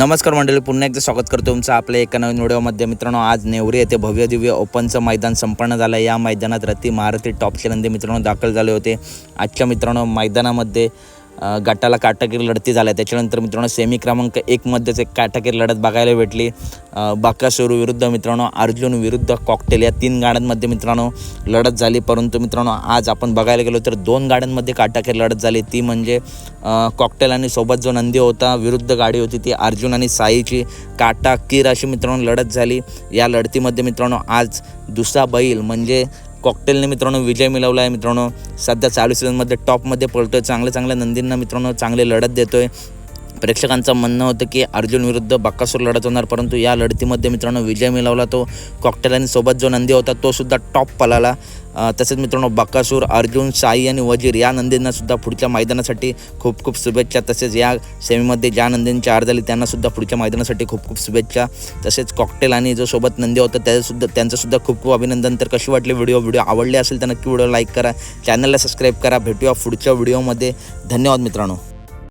नमस्कार मंडळी पुन्हा एकदा स्वागत करतो तुमचं आपल्या एका नवीन व्हिडिओमध्ये. मित्रांनो आज नेवरी येथे भव्य दिव्य ओपनचं मैदान संपन्न झालं. या मैदानात रती महारथी टॉपचे नंदी मित्रांनो दाखल झाले होते. आजच्या मित्रांनो मैदानामध्ये गटाला काटाकीर लढती झाल्या. त्याच्यानंतर मित्रांनो सेमी क्रमांक एकमध्येच एक काटाकीर लढत बघायला भेटली. बाकासुरू विरुद्ध मित्रांनो अर्जुन विरुद्ध कॉकटेल या तीन गाड्यांमध्ये मित्रांनो लढत झाली. परंतु मित्रांनो आज आपण बघायला गेलो तर दोन गाड्यांमध्ये काटाकीर लढत झाली. ती म्हणजे कॉकटेल आणि सोबत जो नंदी होता विरुद्ध गाडी होती ती अर्जुन आणि साईची काटाकीर अशी मित्रांनो लढत झाली. या लढतीमध्ये मित्रांनो आज दुसरा बैल म्हणजे कॉकटेलने मित्रांनो विजय मिळवला आहे. मित्रांनो सध्या चालू सीझनमध्ये टॉपमध्ये पळतोय चांगल्या चांगल्या नंदींना मित्रांनो चांगले लढत देतोय. प्रेक्षकांचं म्हणणं होतं की अर्जुन विरुद्ध बक्कासूर लढत होणार परंतु या लढतीमध्ये मित्रांनो विजय मिळवला तो कॉकटेलांसोबत जो नंदी होता तो सुद्धा टॉप पलाला. तसेच मित्रांनो बक्कासूर अर्जुन साई आणि वजीर या नंदींना सुद्धा पुढच्या मैदानासाठी खूप खूप शुभेच्छा. तसेच या सेमीमध्ये ज्या नंदींची आर झाली त्यांनासुद्धा पुढच्या मैदानासाठी खूप खूप शुभेच्छा. तसेच कॉकटेल आणि जो सोबत नंदी होता त्याचंसुद्धा त्यांचंसुद्धा खूप खूप अभिनंदन. तर कशी वाटली व्हिडिओ व्हिडिओ आवडले असेल तर नक्की व्हिडिओ लाईक करा. चॅनलला सबस्क्राईब करा. भेटूया पुढच्या व्हिडिओमध्ये धन्यवाद मित्रांनो.